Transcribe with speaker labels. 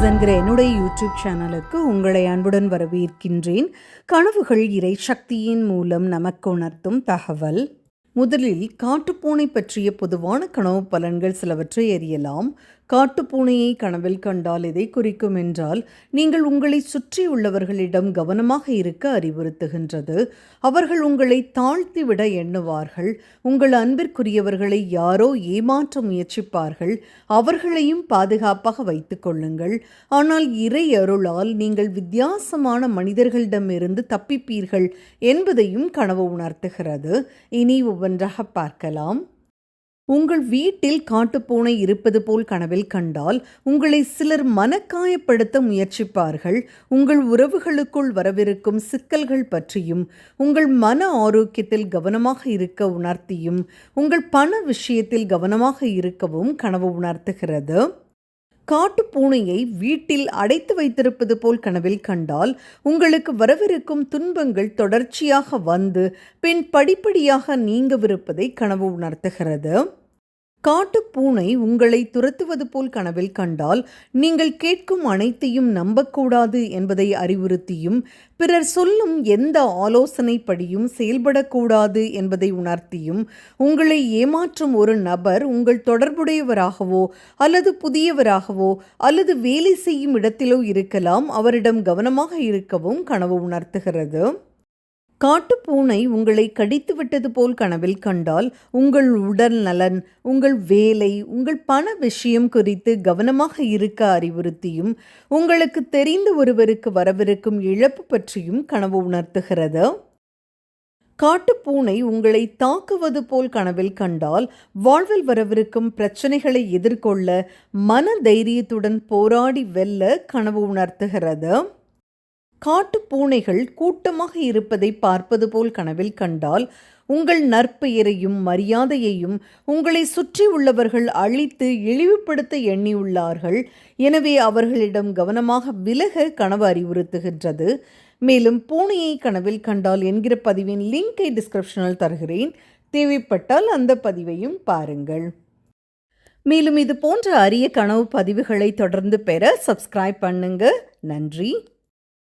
Speaker 1: Tax என்கிற என்னுடைய YouTube சேனலுக்கு உங்களை அன்புடன் வரவேற்கின்றேன். கனவுகள் இறை சக்தியின் மூலம் நமக்கு உணர்த்தும் தகவல். முதலில் காட்டுப்பூனை பற்றிய பொதுவான கனவு பலன்கள் சிலவற்றை அறியலாம். காட்டுப்பூனையை கனவில் கண்டால் எதை குறிக்கும் என்றால் நீங்கள் உங்களை சுற்றியுள்ளவர்களிடம் கவனமாக இருக்க அறிவுறுத்துகின்றது. அவர்கள் உங்களை தாழ்த்திவிட எண்ணுவார்கள். உங்கள் அன்பிற்குரியவர்களை யாரோ ஏமாற்ற முயற்சிப்பார்கள். அவர்களையும் பாதுகாப்பாக வைத்துக் கொள்ளுங்கள். ஆனால் இறை அருளால் நீங்கள் வித்தியாசமான மனிதர்களிடமிருந்து தப்பிப்பீர்கள் என்பதையும் கனவு உணர்த்துகிறது. இனி ஒவ்வொன்றாக பார்க்கலாம். உங்கள் வீட்டில் காட்டுப்பூனை இருப்பது போல் கனவில் கண்டால் உங்களை சிலர் மனக்காயப்படுத்த முயற்சிப்பார்கள். உங்கள் உறவுகளுக்குள் வரவிருக்கும் சிக்கல்கள் பற்றியும் உங்கள் மன ஆரோக்கியத்தில் கவனமாக இருக்க உணர்த்தியும் உங்கள் பண விஷயத்தில் கவனமாக இருக்கவும் கனவு உணர்த்துகிறது. காட்டுப்பூனையை வீட்டில் அடைத்து வைத்திருப்பது போல் கனவில் கண்டால் உங்களுக்கு வரவிருக்கும் துன்பங்கள் தொடர்ச்சியாக வந்து பின் படிப்படியாக நீங்கவிருப்பதை கனவு உணர்த்துகிறது. காட்டுப்பூனை உங்களை துரத்துவது போல் கனவில் கண்டால் நீங்கள் கேட்கும் அனைத்தையும் நம்பக்கூடாது என்பதை அறிவுறுத்தியும் பிறர் சொல்லும் எந்த ஆலோசனைப்படியும் செயல்படக்கூடாது என்பதை உணர்த்தியும் உங்களை ஏமாற்றும் ஒரு நபர் உங்கள் தொடர்புடையவராகவோ அல்லது புதியவராகவோ அல்லது வேலை செய்யும் இடத்திலோ இருக்கலாம் அவரிடம் கவனமாக இருக்கவும் கனவு உணர்த்துகிறது. காட்டுப்பூனை உங்களை கடித்து விட்டது போல் கனவில் கண்டால் உங்கள் உடல் நலன் உங்கள் வேலை உங்கள் பண விஷயம் குறித்து கவனமாக இருக்க அறிவுறுத்தியும் உங்களுக்கு தெரிந்த ஒருவருக்கு வரவிருக்கும் இழப்பு பற்றியும் கனவு உணர்த்துகிறது. காட்டுப்பூனை உங்களை தாக்குவது போல் கனவில் கண்டால் வாழ்வில் வரவிருக்கும் பிரச்சனைகளை எதிர்கொள்ள மன தைரியத்துடன் போராடி வெல்ல கனவு உணர்த்துகிறது. காட்டு பூனைகள் கூட்டமாக இருப்பதை பார்ப்பது போல் கனவில் கண்டால் உங்கள் நற்பெயரையும் மரியாதையையும் உங்களை சுற்றி உள்ளவர்கள் அழித்து இழிவுபடுத்த எண்ணியுள்ளார்கள். எனவே அவர்களிடம் கவனமாக விலக கனவு அறிவுறுத்துகின்றது. மேலும் பூனையை கனவில் கண்டால் என்கிற பதிவின் லிங்கை டிஸ்கிரிப்ஷனில் தருகிறேன். தேவைப்பட்டால் அந்த பதிவையும் பாருங்கள். மேலும் இது போன்ற அரிய கனவு பதிவுகளை தொடர்ந்து பெற சப்ஸ்கிரைப் பண்ணுங்க. நன்றி.